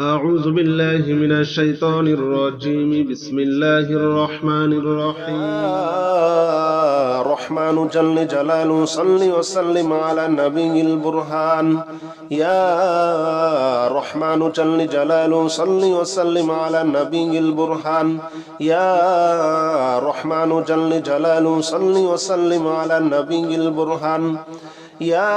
أعوذ بالله من الشيطان الرجيم. بسم الله الرحمن الرحيم. يا رحمن جل جلاله صل وسلم على النبي البرهان. يا رحمن جل جلاله صل وسلم على النبي البرهان. يا رحمن جل جلاله صل وسلم على النبي البرهان. يا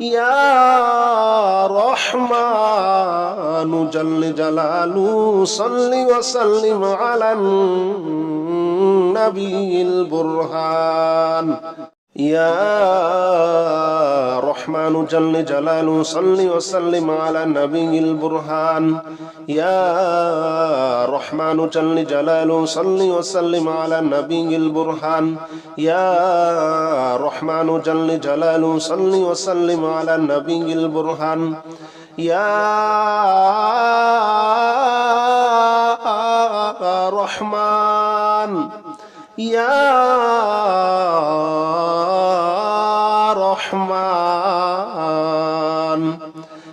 يا رحمن جل جلاله صل وسلم على النبي البرهان يا رحمن جل جلاله صل وسلم على النبي البرهان. يا رحمن جل جلاله صل وسلم على النبي البرهان. يا رحمن جل جلاله صل وسلم على النبي البرهان. يا رحمن يا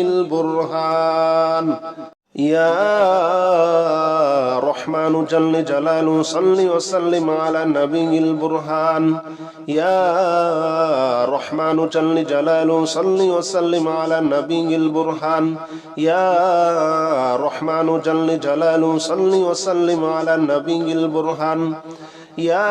البرهان يا رحمن جل جلاله صل وسلم على النبي البرهان يا رحمن جل جلاله صل وسلم على النبي البرهان يا رحمن جل جلاله صل وسلم على النبي البرهان يا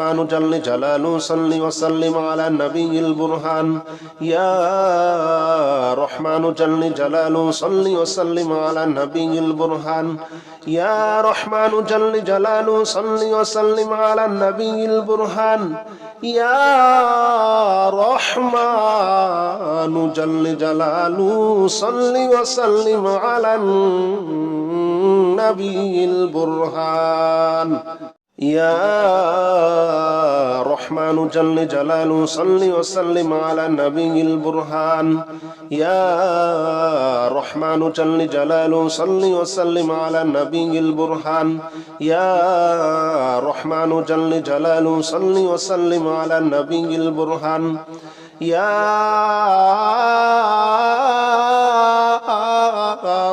يا رحمن جل جلاله صل وسلم على النبي البرهان. يا رحمن جل جلاله صل وسلم على النبي البرهان. يا رحمن جل جلاله صل وسلم على النبي البرهان. يا رحمن جل جلاله صل وسلم على النبي البرهان. يا رحمن جل جلاله صل وسلم على النبي البرهان. يا رحمن جل جلاله صل وسلم على النبي البرهان. يا رحمن جل جلاله صل وسلم على النبي البرهان. يا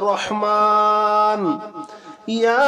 رحمن يا